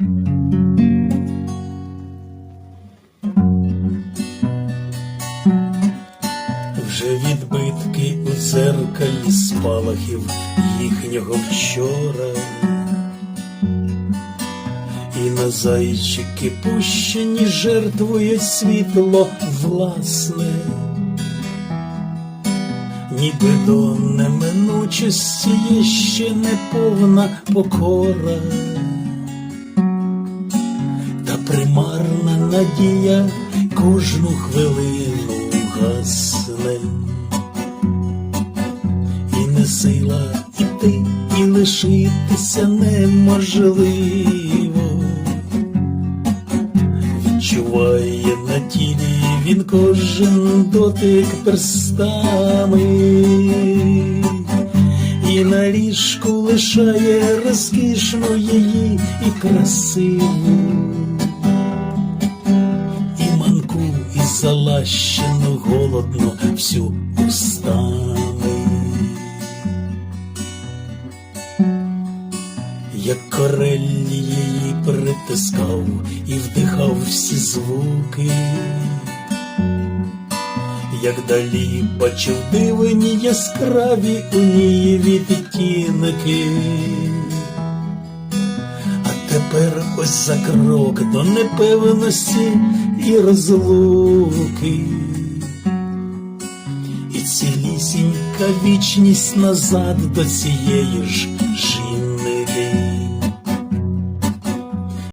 Вже відбитки у дзеркалі спалахів їхнього вчора, і на зайчики пущені жертвує світло власне, ніби до неминучості є ще неповна покора, надія кожну хвилину гасне, і не сила іти, і лишитися неможливо. Відчуває на тілі він кожен дотик перстами, і на ліжку лишає розкішну її і красиву і залащену голодно всю устами. Як корель її притискав і вдихав всі звуки, як далі бачив дивні яскраві у ній відтінки. Тепер ось за крок до непевності і розлуки. І цілісінька вічність назад до цієї ж